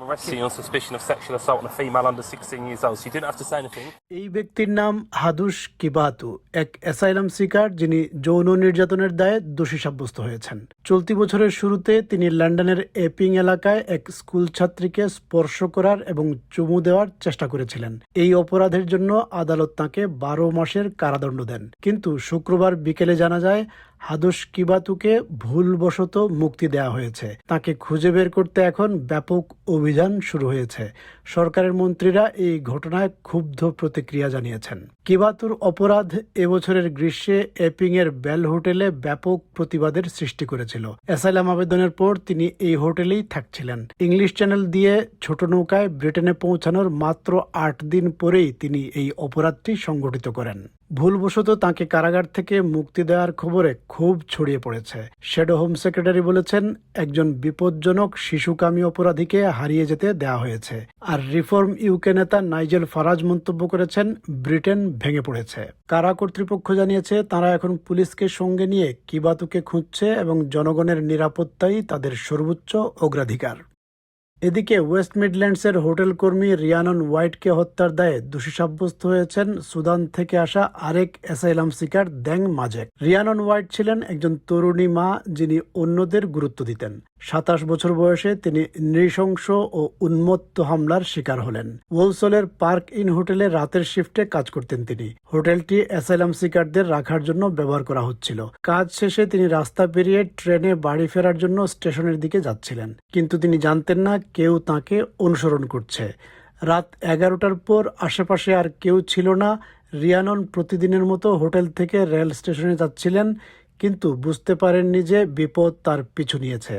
On suspicion of sexual assault on a female under 16 years old. So you didn't have to say anything. এই ব্যক্তির নাম হাদুস কিবাতু এক asylum seeker যিনি যৌন নির্যাতনের দায়ে দোষী সাব্যস্ত হয়েছেন চলতি বছরের শুরুতে তিনি লন্ডনের এপিং এলাকায় এক স্কুল ছাত্রীকে স্পর্শ করার এবং চুমু দেওয়ার চেষ্টা করেছিলেন এই অপরাধের জন্য আদালত তাকে বারো মাসের কারাদণ্ড দেন কিন্তু শুক্রবার বিকেলে জানা যায় হাদুস কিবাতুকে ভুলবশত মুক্তি দেওয়া হয়েছে। তাকে খুঁজে বের করতে এখন ব্যাপক অভিযান শুরু হয়েছে। সরকারের মন্ত্রীরা এই ঘটনায় ক্ষুব্ধ প্রতিক্রিয়া জানিয়েছেন। কিবাতুর অপরাধ এবছরের গ্রীষ্মে এপিং এর বেল হোটেলে ব্যাপক প্রতিবাদের সৃষ্টি করেছিল। অ্যাসাইলাম আবেদনের পর তিনি এই হোটেলেই থাকছিলেন। ইংলিশ চ্যানেল দিয়ে ছোট নৌকায় ব্রিটেনে পৌঁছানোর মাত্র আট দিন পরেই তিনি এই অপরাধটি সংগঠিত করেন। ভুলবশত তাকে কারাগার থেকে মুক্তি দেওয়ার খবরে খুব ছড়িয়ে পড়েছে। শ্যাডো হোম সেক্রেটারি বলেছেন, একজন বিপজ্জনক শিশুকামী অপরাধীকে হারিয়ে যেতে দেওয়া হয়েছে। আর রিফর্ম ইউকে নেতা নাইজেল ফারাজ মন্তব্য করেছেন, ব্রিটেন ভেঙে পড়েছে। কারা কর্তৃপক্ষ জানিয়েছে, তারা এখন পুলিশকে সঙ্গে নিয়ে কিবাতুকে খুঁজছে এবং জনগণের নিরাপত্তাই তাদের সর্বোচ্চ অগ্রাধিকার। এদিকে ওয়েস্ট মিডল্যান্ডসের হোটেল কর্মী রিয়ানন হোয়াইটকে হত্যার দায়ে দোষী সাব্যস্ত হয়েছেন সুদান থেকে আসা আরেক অ্যাসাইলাম শিকার দ্যাং মাজেক। রিয়ানন হোয়াইট ছিলেন একজন তরুণী মা যিনি অন্যদের গুরুত্ব দিতেন। সাতাশ বছর বয়সে তিনি নৃশংস ও উন্মত্ত হামলার শিকার হলেন। ওলসলের পার্ক ইন হোটেলে রাতের শিফটে কাজ করতেন তিনি। হোটেলটি অ্যাসাইলাম শিকারদের রাখার জন্য ব্যবহার করা হচ্ছিল। কাজ শেষে তিনি রাস্তা পেরিয়ে ট্রেনে বাড়ি ফেরার জন্য স্টেশনের দিকে যাচ্ছিলেন। কিন্তু তিনি জানতেন না কেউ তাকে অনুসরণ করছে। রাত এগারোটার পর আশেপাশে আর কেউ ছিল না। রিয়ানন প্রতিদিনের মতো হোটেল থেকে রেল স্টেশনে যাচ্ছিলেন, কিন্তু বুঝতে পারেননি যে বিপদ তার পিছু নিয়েছে।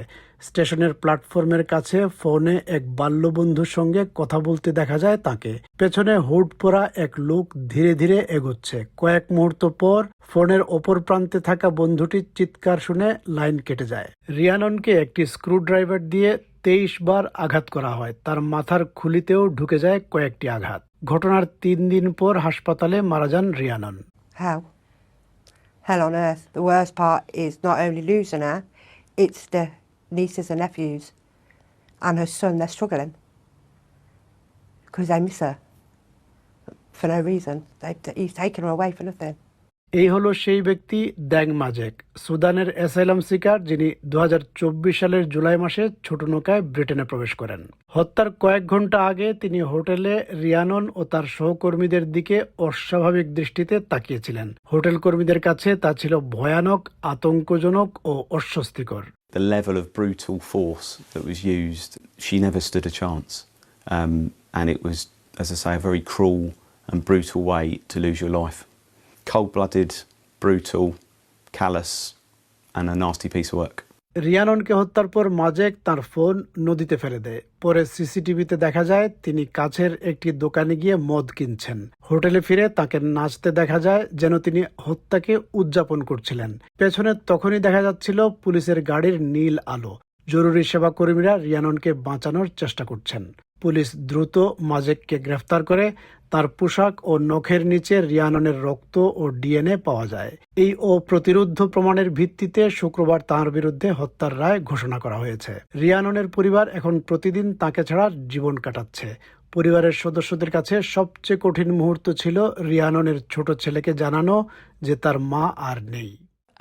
স্টেশনের প্ল্যাটফর্মের কাছে ফোনে এক বাল্যবন্ধুর সঙ্গে কথা বলতে দেখা যায় তাকে। পেছনে হুড পরা এক লোক ধীরে ধীরে এগোচ্ছে। কয়েক মুহূর্ত পর ফোনের ওপর প্রান্তে থাকা বন্ধুটির চিৎকার শুনে লাইন কেটে যায়। রিয়াননকে একটি স্ক্রুড্রাইভার দিয়ে তেইশ বার আঘাত করা হয় তার মাথার খুলিতেও ঢুকে যায় কয়েকটি আঘাত ঘটনার তিন দিন পর হাসপাতালে মারা যান রিয়ানন Hell. Hell on earth. The worst part is not only losing her, it's the nieces and nephews and her son, they're struggling. Because they miss her. For no reason. They, he's taken her away for nothing. এই হলো সেই ব্যক্তি দ্যাং মাজেক সুদানের asylum শিকার যিনি দু হাজার চব্বিশ সালের জুলাই মাসে ছোট নৌকায় ব্রিটেনে প্রবেশ করেন হত্যার কয়েক ঘণ্টা আগে তিনি হোটেলে রিয়ানন ও তার সহকর্মীদের দিকে অস্বাভাবিক দৃষ্টিতে তাকিয়েছিলেন হোটেল কর্মীদের কাছে তা ছিল ভয়ানক আতঙ্কজনক ও অস্বস্তিকর. Um, and it was, as I say, a very cruel and brutal way to lose your life. Cold blooded, brutal, callous, and a nasty piece of work. রিয়াননকে হত্যার পর মাজেক তার ফোন নদীতে ফেলে দেয়। পরে সিসিটিভিতে দেখা যায় তিনি কাছের একটি দোকানে গিয়ে মদ কিনছেন। হোটেলে ফিরে তাকে নাচতে দেখা যায় যেন তিনি হত্যাকে উদযাপন করছিলেন। পেছনে তখনই দেখা যাচ্ছিল পুলিশের গাড়ির নীল আলো। জরুরি সেবা কর্মীরা রিয়াননকে বাঁচানোর চেষ্টা করছেন। পুলিশ দ্রুত মাজেককে গ্রেফতার করে, তার পোশাক ও নখের নিচে রিয়াননের রক্ত ও ডিএনএ পাওয়া যায়। এই অপ্রতিরোধ্য প্রমাণের ভিত্তিতে শুক্রবার তার বিরুদ্ধে হত্যার রায় ঘোষণা করা হয়েছে। রিয়াননের পরিবার এখন প্রতিদিন তাকে ছাড়া জীবন কাটাচ্ছে। পরিবারের সদস্যদের কাছে সবচেয়ে কঠিন মুহূর্ত ছিল রিয়াননের ছোট ছেলেকে জানানো যে তার মা আর নেই।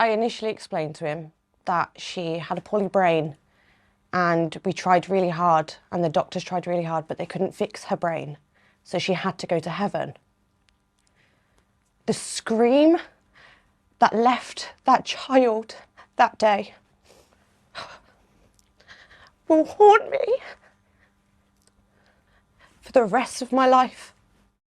I initially explained to him that she had a poorly brain and we tried really hard and the doctors tried really hard but they couldn't fix her brain. So she had to go to heaven. The scream that left that child that day will haunt me for the rest of my life.